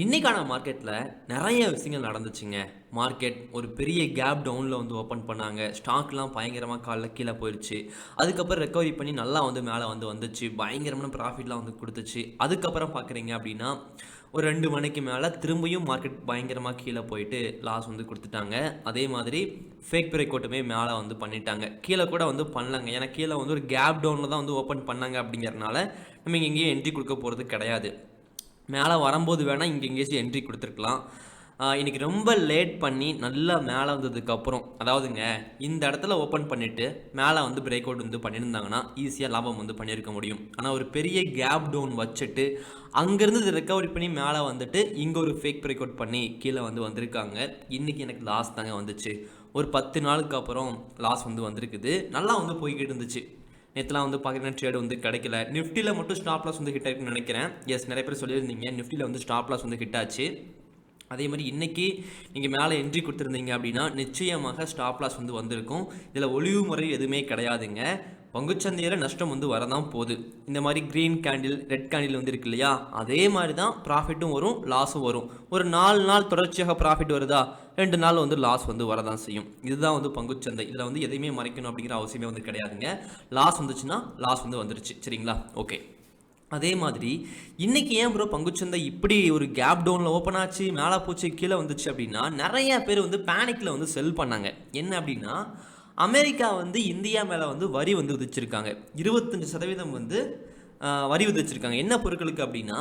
இன்றைக்கான மார்க்கெட்டில் நிறைய விஷயங்கள் நடந்துச்சுங்க. மார்க்கெட் ஒரு பெரிய கேப் டவுனில் வந்து ஓப்பன் பண்ணாங்க. ஸ்டாக்லாம் பயங்கரமாக காலைல கீழே போயிடுச்சு. அதுக்கப்புறம் ரெக்கவரி பண்ணி நல்லா வந்து மேலே வந்து வந்துச்சு. பயங்கரமான ப்ராஃபிட்லாம் வந்து கொடுத்துச்சு. அதுக்கப்புறம் பார்க்குறீங்க அப்படின்னா ஒரு ரெண்டு மணிக்கு மேலே திரும்பியும் மார்க்கெட் பயங்கரமாக கீழே போயிட்டு லாஸ் வந்து கொடுத்துட்டாங்க. அதே மாதிரி ஃபேக் பிரேக்கோட்டுமே மேலே வந்து பண்ணிட்டாங்க. கீழே கூட வந்து பண்ணலங்க. ஏன்னா கீழே வந்து ஒரு கேப் டவுனில் தான் வந்து ஓப்பன் பண்ணாங்க அப்படிங்கிறனால நம்ம இங்கே என்ட்ரி கொடுக்க போகிறது கிடையாது. மேலே வரும்போது வேணால் இங்கே எங்கேயாச்சும் என்ட்ரி கொடுத்துருக்கலாம். இன்றைக்கி ரொம்ப லேட் பண்ணி நல்லா மேலே வந்ததுக்கப்புறம் அதாவதுங்க இந்த இடத்துல ஓப்பன் பண்ணிவிட்டு மேலே வந்து பிரேக் அவுட் வந்து பண்ணியிருந்தாங்கன்னா ஈஸியாக லாபம் வந்து பண்ணியிருக்க முடியும். ஆனால் ஒரு பெரிய கேப் டவுன் வச்சுட்டு அங்கேருந்து ரெக்கவரி பண்ணி மேலே வந்துட்டு இங்கே ஒரு ஃபேக் பிரேக் அவுட் பண்ணி கீழே வந்து வந்திருக்காங்க. இன்றைக்கி எனக்கு லாஸ் தாங்க வந்துச்சு. ஒரு பத்து நாளுக்கு அப்புறம் லாஸ் வந்து வந்திருக்குது. நல்லா வந்து போய்கிட்டு இருந்துச்சு. நேற்றுலாம் வந்து பார்த்தீங்கன்னா ட்ரேட் வந்து கிடைக்கல. நிஃப்டியில் மட்டும் ஸ்டாப் லாஸ் வந்து ஹிட் ஆயிருக்குன்னு நினைக்கிறேன். எஸ் நிறைய பேர் சொல்லியிருந்தீங்க. நிஃப்டியில் வந்து ஸ்டாப் லாஸ் வந்து ஹிட் ஆச்சு. அதே மாதிரி இன்றைக்கி நீங்கள் மேலே என்ட்ரி கொடுத்துருந்தீங்க அப்படின்னா நிச்சயமாக ஸ்டாப் லாஸ் வந்து வந்திருக்கும். இதில் ஒளிவு முறை எதுவுமே கிடையாதுங்க. பங்குச்சந்தையில் நஷ்டம் வந்து வரதான் போகுது. இந்த மாதிரி க்ரீன் கேண்டில் ரெட் கேண்டில் வந்து இருக்கு இல்லையா? அதே மாதிரி தான் ப்ராஃபிட்டும் வரும் லாஸும் வரும். ஒரு நாலு நாள் தொடர்ச்சியாக ப்ராஃபிட் வருதா? ரெண்டு நாள் வந்து லாஸ் வந்து வரதான் செய்யும். இதுதான் வந்து பங்குச்சந்தை. இதில் வந்து எதையுமே மறைக்கணும் அப்படிங்கிற அவசியமே வந்து கிடையாதுங்க. லாஸ் வந்துச்சுன்னா லாஸ் வந்து வந்துருச்சு. சரிங்களா? ஓகே அதே மாதிரி இன்னைக்கு ஏன் ப்ரோ பங்குச்சந்தை இப்படி ஒரு கேப் டவுனில் ஓப்பன் ஆச்சு மேலே போச்சு கீழே வந்துச்சு அப்படின்னா நிறைய பேர் வந்து பேனிக்கில் வந்து செல் பண்ணாங்க. என்ன அப்படின்னா அமெரிக்கா வந்து இந்தியா மேலே வந்து வரி வந்து விதிச்சிருக்காங்க. இருபத்தஞ்சு சதவீதம் வந்து வரி விதிச்சிருக்காங்க. என்ன பொருட்களுக்கு அப்படின்னா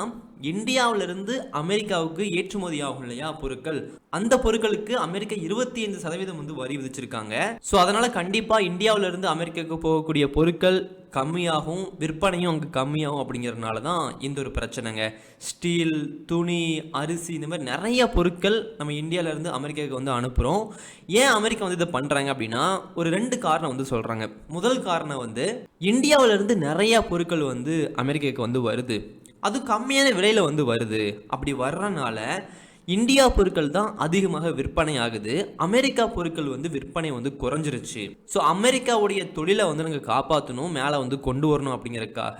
இந்தியாவிலிருந்து அமெரிக்காவுக்கு ஏற்றுமதி ஆகும் இல்லையா பொருட்கள்? அந்த பொருட்களுக்கு அமெரிக்கா இருபத்தி ஐந்து சதவீதம் வந்து வரி விதிச்சிருக்காங்க. ஸோ அதனால கண்டிப்பா இந்தியாவிலிருந்து அமெரிக்காவுக்கு போகக்கூடிய பொருட்கள் கம்மியாகும் விற்பனையும் அங்கே கம்மியாகும் அப்படிங்கிறதுனால தான் இந்த ஒரு பிரச்சனைங்க. ஸ்டீல் துணி அரிசி இந்த மாதிரி நிறைய பொருட்கள் நம்ம இந்தியாவிலேருந்து அமெரிக்காவுக்கு வந்து அனுப்புகிறோம் ஏன் அமெரிக்கா வந்து இதை பண்ணுறாங்க அப்படின்னா ஒரு ரெண்டு காரணம் வந்து சொல்கிறாங்க முதல் காரணம் வந்து இந்தியாவிலேருந்து நிறைய பொருட்கள் வந்து அமெரிக்காவுக்கு வந்து வருது. அது கம்மியான விலையில் வந்து வருது. அப்படி வர்றனால இந்தியா பொருட்கள் தான் அதிகமாக விற்பனை ஆகுது அமெரிக்கா பொருட்கள் வந்து விற்பனை வந்து குறைஞ்சிருச்சு. ஸோ அமெரிக்காவுடைய தொழிலை வந்து நாங்கள் காப்பாற்றணும் மேலே வந்து கொண்டு வரணும் அப்படிங்கிறதுக்காக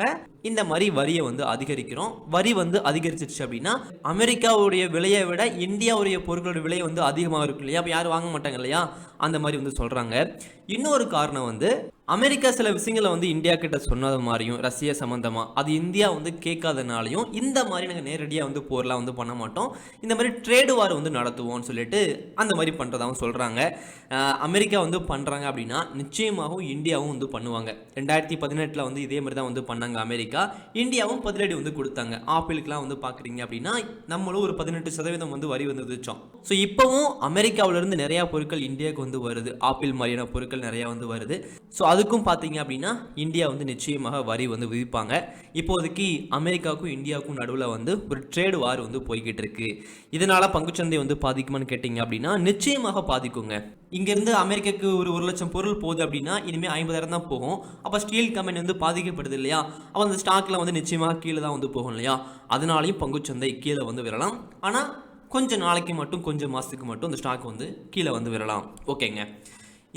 இந்த மாதிரி வரியை வந்து அதிகரிக்கிறோம். வரி வந்து அதிகரிச்சிருச்சு அப்படின்னா அமெரிக்காவுடைய விலையை விட இந்தியாவுடைய பொருட்களோட விலை வந்து அதிகமாக இருக்கும் இல்லையா? அப்போ யாரும் வாங்க மாட்டாங்க இல்லையா? அந்த மாதிரி வந்து சொல்கிறாங்க இன்னொரு காரணம் வந்து அமெரிக்கா சில விஷயங்களை வந்து இந்தியா கிட்ட சொன்னது மாதிரியும் ரஷ்யா சம்மந்தமாக அது இந்தியா வந்து கேட்காதனாலையும் இந்த மாதிரி நாங்கள் நேரடியாக வந்து போர்லாம் வந்து பண்ண மாட்டோம். இந்த மாதிரி ட்ரேடு வார் வந்து நடத்துவோம்னு சொல்லிட்டு அந்த மாதிரி பண்ணுறதாகவும் சொல்கிறாங்க அமெரிக்கா வந்து பண்ணுறாங்க அப்படின்னா நிச்சயமாகவும் இந்தியாவும் வந்து பண்ணுவாங்க. ரெண்டாயிரத்தி பதினெட்டில் வந்து இதே மாதிரி தான் வந்து பண்ணாங்க அமெரிக்கா. இந்தியாவும் பதிலடி வந்து கொடுத்தாங்க. ஆப்பிளுக்குலாம் வந்து பார்க்குறீங்க அப்படின்னா நம்மளும் ஒரு பதினெட்டு சதவீதம் வந்து வரி வந்து விதிச்சோம். ஸோ இப்போவும் அமெரிக்காவிலேருந்து நிறையா பொருட்கள் இந்தியாவுக்கு வந்து வருது. ஆப்பிள் மாதிரியான பொருட்கள் நிறையா வந்து வருது. ஸோ அதுக்கும் பார்த்தீங்க அப்படின்னா இந்தியா வந்து நிச்சயமாக வரி வந்து விதிப்பாங்க. இப்போதைக்கு அமெரிக்காவுக்கும் இந்தியாவுக்கும் நடுவில் வந்து ஒரு ட்ரேடு வார் வந்து போய்கிட்டு இருக்கு. இதனால பங்குச்சந்தை வந்து பாதிக்குமான்னு கேட்டிங்க அப்படின்னா நிச்சயமாக பாதிக்குங்க. இங்கேருந்து அமெரிக்காவுக்கு ஒரு ஒரு லட்சம் பொருள் போகுது அப்படின்னா இனிமேல் ஐம்பதாயிரம் தான் போகும். அப்போ ஸ்டீல் கம்பெனி வந்து பாதிக்கப்படுது இல்லையா? அப்போ அந்த ஸ்டாக்கில் வந்து நிச்சயமாக கீழே தான் வந்து போகும் இல்லையா? அதனாலையும் பங்குச்சந்தை கீழே வந்து விரலாம். ஆனால் கொஞ்சம் நாளைக்கு மட்டும் கொஞ்சம் மாதத்துக்கு மட்டும் அந்த ஸ்டாக் வந்து கீழே வந்து விரலாம். ஓகேங்க.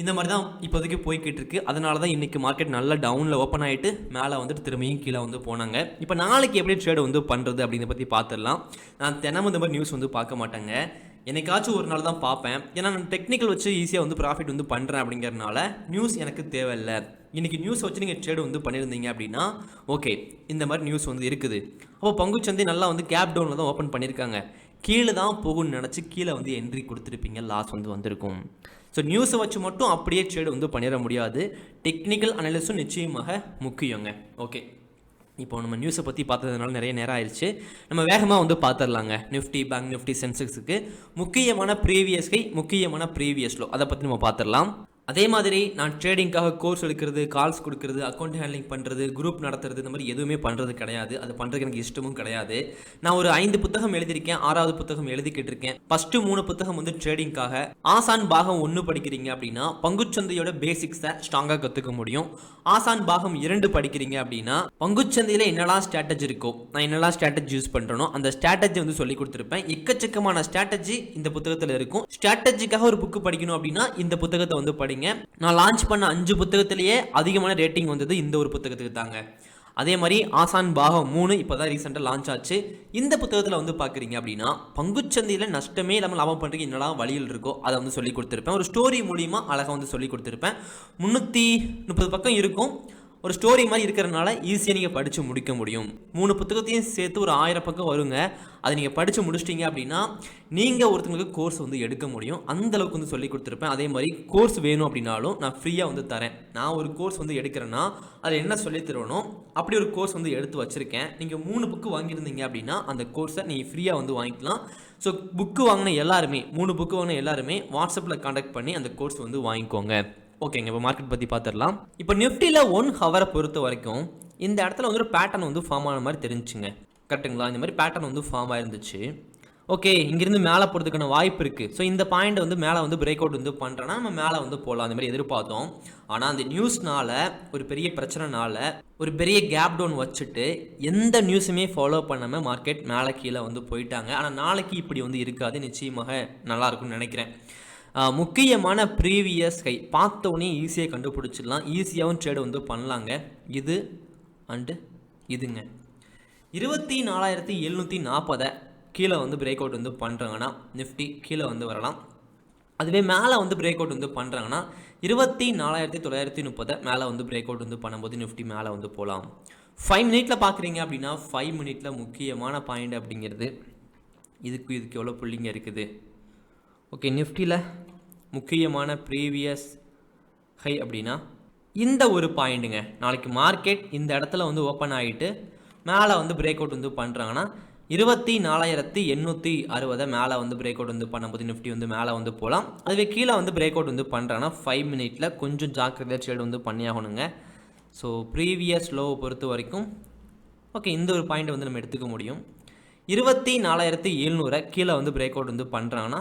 இந்த மாதிரி தான் இப்போதைக்கு போய்கிட்டு இருக்கு அதனால தான் இன்னைக்கு மார்க்கெட் நல்லா டவுனில் ஓப்பன் ஆகிட்டு மேலே வந்துட்டு திரும்பியும் கீழே வந்து போனாங்க. இப்போ நாளைக்கு எப்படி ட்ரேட் வந்து பண்ணுறது அப்படிங்கிறத பற்றி பார்த்துடலாம் நான் தினமும் இந்த மாதிரி நியூஸ் வந்து பார்க்க மாட்டேங்க. என்னைக்காச்சும் ஒரு நாள் தான் பார்ப்பேன். ஏன்னா நான் டெக்னிக்கல் வச்சு ஈஸியாக வந்து ப்ராஃபிட் வந்து பண்ணுறேன் அப்படிங்கிறனால நியூஸ் எனக்கு தேவையில்லை. இன்னைக்கு நியூஸ் வச்சு நீங்கள் ட்ரேடு வந்து பண்ணியிருந்தீங்க அப்படின்னா ஓகே இந்த மாதிரி நியூஸ் வந்து இருக்குது. அப்போ பங்குச்சந்தை நல்லா வந்து கேப் டவுனில் தான் ஓப்பன் பண்ணியிருக்காங்க கீழே தான் போகும்னு நினச்சி கீழே வந்து என்ட்ரி கொடுத்துருப்பீங்க லாஸ் வந்து வந்திருக்கும். ஸோ நியூஸை வச்சு மட்டும் அப்படியே ட்ரேடு வந்து பண்ணிட முடியாது. டெக்னிக்கல் அனலிஸும் நிச்சயமாக முக்கியங்க. ஓகே இப்போ நம்ம நியூஸை பற்றி பார்த்ததுனால நிறைய நேரம் ஆயிடுச்சு நம்ம வேகமாக வந்து பார்த்துடலாங்க நிஃப்டி பேங்க் நிஃப்டி சென்செக்ஸுக்கு முக்கியமான ப்ரீவியஸ் கை முக்கியமான ப்ரீவியஸ் லோ அதை பற்றி நம்ம பார்த்துடலாம் அதே மாதிரி நான் ட்ரேடிங்காக கோர்ஸ் எடுக்கிறது கால்ஸ் கொடுக்கறது அக்கௌண்ட் ஹேண்ட்லிங் பண்ணுறது குரூப் நடத்துறது இந்த மாதிரி எதுவுமே பண்ணுறது கிடையாது. அது பண்ணுறதுக்கு எனக்கு இஷ்டமும் கிடையாது. நான் ஒரு ஐந்து புத்தகம் எழுதியிருக்கேன் ஆறாவது புத்தகம் எழுதிக்கிட்டு இருக்கேன் ஃபஸ்ட்டு மூணு புத்தகம் வந்து ட்ரேடிங்காக ஆசான் பாகம் ஒன்று படிக்கிறீங்க அப்படின்னா பங்குச்சந்தையோட பேசிக்ஸை ஸ்ட்ராங்காக கற்றுக்க முடியும். ஆசான் பாகம் இரண்டு படிக்கிறீங்க அப்படின்னா பங்குச்சந்தையில் என்னெல்லாம் ஸ்ட்ராட்டஜி இருக்கோ நான் என்னெல்லாம் ஸ்ட்ராட்டஜி யூஸ் பண்ணுறனோ அந்த ஸ்ட்ராட்டஜி வந்து சொல்லி கொடுத்துருப்பேன். எக்கச்சக்கமான ஸ்ட்ராட்டஜி இந்த புத்தகத்தில் இருக்கும். ஸ்ட்ராட்டஜிக்காக ஒரு புக்கு படிக்கணும் அப்படின்னா இந்த புத்தகத்தை வந்து படிங்க. நான் லான்ச் பண்ண அஞ்சு புத்தகத்திலேயே அதிகமான ரேட்டிங் வந்தது இந்த ஒரு புத்தகத்துக்கு தாங்க. அதே மாதிரி ஆசான் பாகம் மூணு இப்போ தான் ரீசெண்டாக லான்ச் ஆச்சு. இந்த புத்தகத்தில் வந்து பார்க்குறீங்க அப்படின்னா பங்குச்சந்தையில் நஷ்டமே இல்லாமல் லாபம் பண்ணுறதுக்கு என்னெல்லாம் வழியில் இருக்கோ அதை வந்து சொல்லி கொடுத்துருப்பேன். ஒரு ஸ்டோரி மூலிமா அழகாக வந்து சொல்லி கொடுத்துருப்பேன். முந்நூற்றி முப்பது பக்கம் இருக்கும். ஒரு ஸ்டோரி மாதிரி இருக்கிறனால ஈஸியாக நீங்கள் படித்து முடிக்க முடியும். மூணு புத்தகத்தையும் சேர்த்து ஒரு ஆயிரம் பக்கம் வருங்க. அதை நீங்கள் படித்து முடிச்சிட்டிங்க அப்படின்னா நீங்கள் ஒருத்தங்களுக்கு கோர்ஸ் வந்து எடுக்க முடியும். அந்த அளவுக்கு வந்து சொல்லி கொடுத்துருப்பேன். அதே மாதிரி கோர்ஸ் வேணும் அப்படின்னாலும் நான் ஃப்ரீயாக வந்து தரேன். நான் ஒரு கோர்ஸ் வந்து எடுக்கிறேன்னா அதில் என்ன சொல்லி தரணும்? அப்படி ஒரு கோர்ஸ் வந்து எடுத்து வச்சுருக்கேன். நீங்கள் மூணு புக்கு வாங்கியிருந்தீங்க அப்படின்னா அந்த கோர்ஸை நீங்கள் ஃப்ரீயாக வந்து வாங்கிக்கலாம். ஸோ புக்கு வாங்கின எல்லாருமே மூணு புக்கு வாங்கின எல்லாருமே வாட்ஸ்அப்பில் காண்டாக்ட் பண்ணி அந்த கோர்ஸ் வந்து வாங்கிக்கோங்க. ஓகேங்க இப்போ மார்க்கெட் பற்றி பார்த்துடலாம் இப்போ நிஃப்டியில் ஒன் ஹவரை பொறுத்த வரைக்கும் இந்த இடத்துல வந்து ஒரு பேட்டர்ன் வந்து ஃபார்ம் ஆன மாதிரி தெரிஞ்சுங்க கரெக்ட்டுங்களா இந்த மாதிரி பேட்டர்ன் வந்து ஃபார்ம் ஆயிருந்துச்சு. ஓகே இங்கேருந்து மேலே போகிறதுக்கான வாய்ப்பு இருக்குது ஸோ இந்த பாயிண்ட் வந்து மேலே வந்து பிரேக் அவுட் வந்து பண்ணுறேன்னா நம்ம மேலே வந்து போகலாம் அந்த மாதிரி எதிர்பார்த்தோம். ஆனால் அந்த நியூஸ்னால ஒரு பெரிய பிரச்சனைனால ஒரு பெரிய கேப் டவுன் வச்சுட்டு எந்த நியூஸுமே ஃபாலோ பண்ணாமல் மார்க்கெட் மேலே கீழே வந்து போயிட்டாங்க. ஆனால் நாளைக்கு இப்படி வந்து இருக்காது. நிச்சயமாக நல்லா இருக்கும்னு நினைக்கிறேன். முக்கியமான ப்ரீவியஸ் கை. பார்த்தோன்னே ஈஸியாக கண்டுபிடிச்சிடலாம். ஈஸியாகவும் ட்ரேடு வந்து பண்ணலாங்க. இது அண்டு இதுங்க. இருபத்தி நாலாயிரத்தி எழுநூற்றி நாற்பதை கீழே வந்து பிரேக் அவுட் வந்து பண்ணுறாங்கன்னா நிஃப்டி கீழே வந்து வரலாம். அதுவே மேலே வந்து பிரேக் அவுட் வந்து பண்ணுறாங்கன்னா இருபத்தி நாலாயிரத்தி தொள்ளாயிரத்தி முப்பதை மேலே வந்து பிரேக் அவுட் வந்து பண்ணும்போது நிஃப்டி மேலே வந்து போகலாம். ஃபைவ் மினிட்டில் பார்க்குறீங்க அப்படின்னா ஃபைவ் மினிட்ல முக்கியமான பாயிண்ட் அப்படிங்கிறது. இதுக்கு இதுக்கு எவ்வளோ புள்ளிங்க இருக்குது? ஓகே நிஃப்டியில் முக்கியமான ப்ரீவியஸ் ஹை அப்படின்னா இந்த ஒரு பாயிண்ட்டுங்க நாளைக்கு மார்க்கெட் இந்த இடத்துல வந்து ஓப்பன் ஆகிட்டு மேலே வந்து பிரேக் அவுட் வந்து பண்ணுறாங்கன்னா இருபத்தி நாலாயிரத்தி எண்ணூற்றி அறுபதை மேலே வந்து பிரேக் அவுட் வந்து பண்ணும்போது நிஃப்டி வந்து மேலே வந்து போகலாம் அதுவே கீழே வந்து பிரேக் அவுட் வந்து பண்ணுறாங்கன்னா ஃபைவ் மினிட்டில் கொஞ்சம் ஜாக்கிரதையாக ட்ரேட் வந்து பண்ணியாகணுங்க. ஸோ ப்ரீவியஸ் லோவை பொறுத்த வரைக்கும் ஓகே இந்த ஒரு பாயிண்ட் வந்து நம்ம எடுத்துக்க முடியும். இருபத்தி நாலாயிரத்தி எழுநூறை கீழே வந்து பிரேக் அவுட் வந்து பண்ணுறாங்கன்னா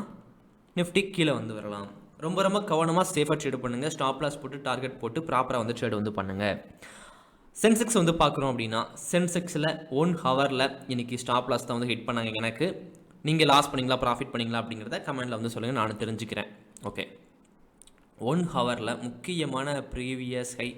நிஃப்டி கீழே வந்து வரலாம். ரொம்ப ரொம்ப கவனமாக சேஃபாக ட்ரேட் பண்ணுங்கள் ஸ்டாப் லாஸ் போட்டு டார்கெட் போட்டு ப்ராப்பராக வந்து ட்ரேட் வந்து பண்ணுங்கள் சென்செக்ஸ் வந்து பார்க்குறோம் அப்படின்னா சென்செக்ஸில் ஒன் ஹவரில் இன்றைக்கி ஸ்டாப் லாஸ் தான் வந்து ஹிட் பண்ணாங்க எனக்கு. நீங்கள் லாஸ் பண்ணீங்களா ப்ராஃபிட் பண்ணீங்களா அப்படிங்கிறத கமெண்ட்டில் வந்து சொல்லுங்கள் நான் தெரிஞ்சுக்கிறேன். ஓகே ஒன் ஹவரில் முக்கியமான ப்ரீவியஸ் ஹை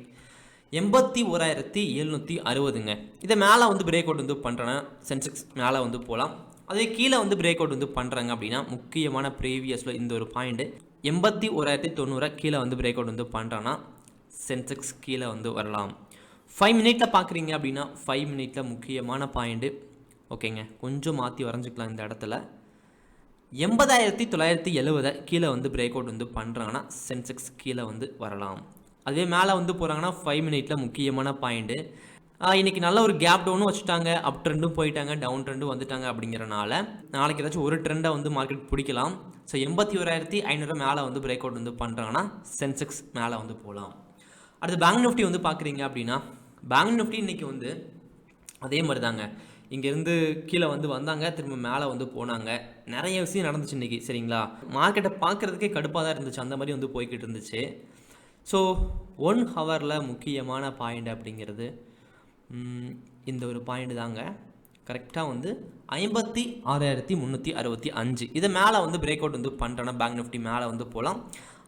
எண்பத்தி ஓராயிரத்தி எழுநூற்றி அறுபதுங்க. இதை மேலே வந்து பிரேக் அவுட் வந்து பண்ணுறேன்னா சென்செக்ஸ் மேலே வந்து போகலாம் அதே கீழே வந்து பிரேக் அவுட் வந்து பண்ணுறாங்க அப்படின்னா முக்கியமான ப்ரீவியஸில் இந்த ஒரு பாயிண்ட்டு எண்பத்தி ஓராயிரத்தி தொண்ணூறை கீழே வந்து பிரேக் அவுட் வந்து பண்ணுறான்னா சென்செக்ஸ் கீழே வந்து வரலாம். ஃபைவ் மினிட்டில் பார்க்குறீங்க அப்படின்னா ஃபைவ் மினிட்டில் முக்கியமான பாயிண்ட்டு ஓகேங்க கொஞ்சம் மாற்றி வரைஞ்சிக்கலாம் இந்த இடத்துல. எண்பதாயிரத்தி தொள்ளாயிரத்தி எழுவதை கீழே வந்து பிரேக் அவுட் வந்து பண்ணுறாங்கன்னா சென்செக்ஸ் கீழே வந்து வரலாம். அதே மேலே வந்து போகிறாங்கன்னா ஃபைவ் மினிட்டில் முக்கியமான பாயிண்ட்டு இன்றைக்கி நல்ல ஒரு கேப் டவுனும் வச்சுட்டாங்க. அப் ட்ரெண்டும் போயிட்டாங்க. டவுன் ட்ரெண்டும் வந்துட்டாங்க அப்படிங்கிறனால நாளைக்கு ஏதாச்சும் ஒரு ட்ரெண்டை வந்து மார்க்கெட் பிடிக்கலாம். ஸோ எண்பத்தி ஓராயிரத்தி ஐநூறு மேலே வந்து பிரேக் அவுட் வந்து பண்ணுறாங்கன்னா சென்செக்ஸ் மேலே வந்து போகலாம் அடுத்து பேங்க் நிஃப்டி வந்து பார்க்குறீங்க அப்படின்னா பேங்க் நிஃப்டி இன்றைக்கி வந்து அதே மாதிரி தாங்க இங்கேருந்து கீழே வந்து வந்தாங்க திரும்ப மேலே வந்து போனாங்க. நிறைய விஷயம் நடந்துச்சு இன்றைக்கி சரிங்களா? மார்க்கெட்டை பார்க்குறதுக்கே கடுப்பாக தான் இருந்துச்சு. அந்த மாதிரி வந்து போய்கிட்டு இருந்துச்சு. ஸோ ஒன் ஹவரில் முக்கியமான பாயிண்ட் அப்படிங்கிறது இந்த ஒரு பாயிண்ட் தாங்க. கரெக்டாக வந்து ஐம்பத்தி ஆறாயிரத்தி முந்நூற்றி அறுபத்தி அஞ்சு. இதை மேலே வந்து பிரேக் அவுட் வந்து பண்ணுறேன்னா பேங்க் நிஃப்டி மேலே வந்து போகலாம்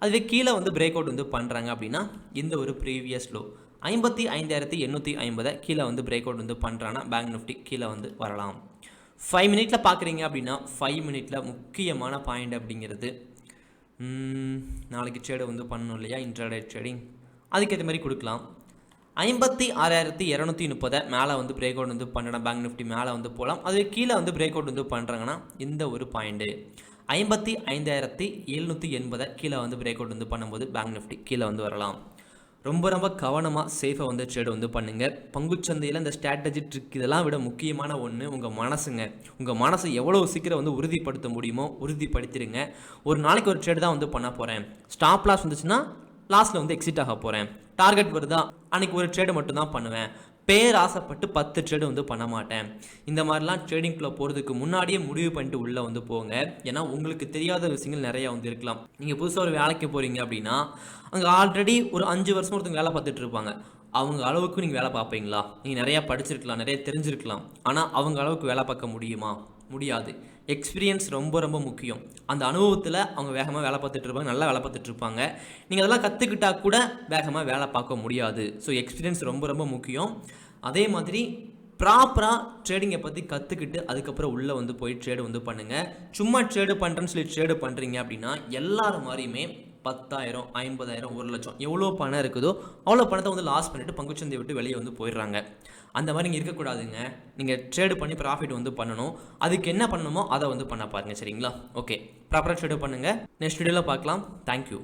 அதுவே கீழே வந்து பிரேக் அவுட் வந்து பண்ணுறாங்க அப்படின்னா இந்த ஒரு ப்ரீவியஸ் லோ ஐம்பத்தி ஐந்தாயிரத்தி எண்ணூற்றி ஐம்பதை கீழே வந்து பிரேக் அவுட் வந்து பண்ணுறாங்கன்னா பேங்க் நிஃப்டி கீழே வந்து வரலாம். ஃபைவ் மினிட்டில் பார்க்குறீங்க அப்படின்னா ஃபைவ் மினிட்டில் முக்கியமான பாயிண்ட் அப்படிங்கிறது நாளைக்கு ட்ரேடை வந்து பண்ணணும் இல்லையா? இன்ட்ராடே ட்ரேடிங் அதுக்கேற்ற மாதிரி கொடுக்கலாம். ஐம்பத்தி ஆறாயிரத்தி இரநூத்தி முப்பதை மேலே வந்து பிரேக் அவுட் வந்து பண்ணணும் பேங்க் நிஃப்டி மேலே வந்து போகலாம். அதுவே கீழே வந்து பிரேக் அவுட் வந்து பண்ணுறாங்கன்னா இந்த ஒரு பாயிண்ட்டு ஐம்பத்தி ஐந்தாயிரத்தி எழுநூற்றி எண்பதை கீழே வந்து பிரேக் அவுட் வந்து பண்ணும்போது பேங்க் நிஃப்டி கீழே வந்து வரலாம். ரொம்ப ரொம்ப கவனமாக சேஃபாக வந்து ட்ரேட் வந்து பண்ணுங்கள் பங்குச்சந்தையில் இந்த ஸ்ட்ராட்டஜி ட்ரிக் இதெல்லாம் விட முக்கியமான ஒன்று உங்கள் மனசுங்க. உங்கள் மனசை எவ்வளோ சீக்கிரம் வந்து உறுதிப்படுத்த முடியுமோ உறுதிப்படுத்திடுங்க. ஒரு நாளைக்கு ஒரு ட்ரேடு தான் வந்து பண்ண போகிறேன் ஸ்டாப் லாஸ் வந்துச்சுன்னா லாஸ்ட்டில் வந்து எக்ஸிட் ஆக போகிறேன் டார்கெட் வருதா? அன்னைக்கு ஒரு ட்ரேடு மட்டும்தான் பண்ணுவேன். பேர் ஆசைப்பட்டு பத்து ட்ரேடு வந்து பண்ண மாட்டேன். இந்த மாதிரிலாம் ட்ரேடிங்குள்ளே போகிறதுக்கு முன்னாடியே முடிவு பண்ணிட்டு உள்ளே வந்து போங்க. ஏன்னா உங்களுக்கு தெரியாத விஷயங்கள் நிறையா வந்து இருக்கலாம். நீங்கள் புதுசாக ஒரு வேலைக்கு போகிறீங்க அப்படின்னா அங்கே ஆல்ரெடி ஒரு அஞ்சு வருஷம் ஒருத்தங்க வேலை பார்த்துட்டு இருப்பாங்க. அவங்க அளவுக்கு நீங்கள் வேலை பார்ப்பீங்களா? நீங்கள் நிறையா படிச்சிருக்கலாம் நிறைய தெரிஞ்சிருக்கலாம். ஆனால் அவங்க அளவுக்கு வேலை பார்க்க முடியுமா? முடியாது. எக்ஸ்பீரியன்ஸ் ரொம்ப ரொம்ப முக்கியம். அந்த அனுபவத்தில் அவங்க வேகமாக வேலை பார்த்துட்டு இருப்பாங்க நல்லா வேலை பார்த்துட்டு இருப்பாங்க. நீங்கள் அதெல்லாம் கற்றுக்கிட்டா கூட வேகமாக வேலை பார்க்க முடியாது. ஸோ எக்ஸ்பீரியன்ஸ் ரொம்ப ரொம்ப முக்கியம். அதே மாதிரி ப்ராப்பராக ட்ரேடிங்கை பற்றி கற்றுக்கிட்டு அதுக்கப்புறம் உள்ளே வந்து போய் ட்ரேடு வந்து பண்ணுங்கள் சும்மா ட்ரேடு பண்ணுறேன்னு சொல்லி ட்ரேடு பண்ணுறீங்க அப்படின்னா எல்லாரும் மாதிரியுமே பத்தாயிரம் ஐம்பதாயிரம் ஒரு லட்சம் எவ்வளோ பணம் இருக்குதோ அவ்வளோ பணத்தை வந்து லாஸ் பண்ணிவிட்டு பங்குச்சந்தையை விட்டு வெளியே வந்து போயிடுறாங்க. அந்த மாதிரி நீங்கள் இருக்கக்கூடாதுங்க. நீங்கள் ட்ரேடு பண்ணி ப்ராஃபிட் வந்து பண்ணணும். அதுக்கு என்ன பண்ணணுமோ அதை வந்து பண்ண பாருங்கள் சரிங்களா? ஓகே ப்ராப்பராக ட்ரேடு பண்ணுங்கள் நெக்ஸ்ட் வீடியோவில் பார்க்கலாம். தேங்க்யூ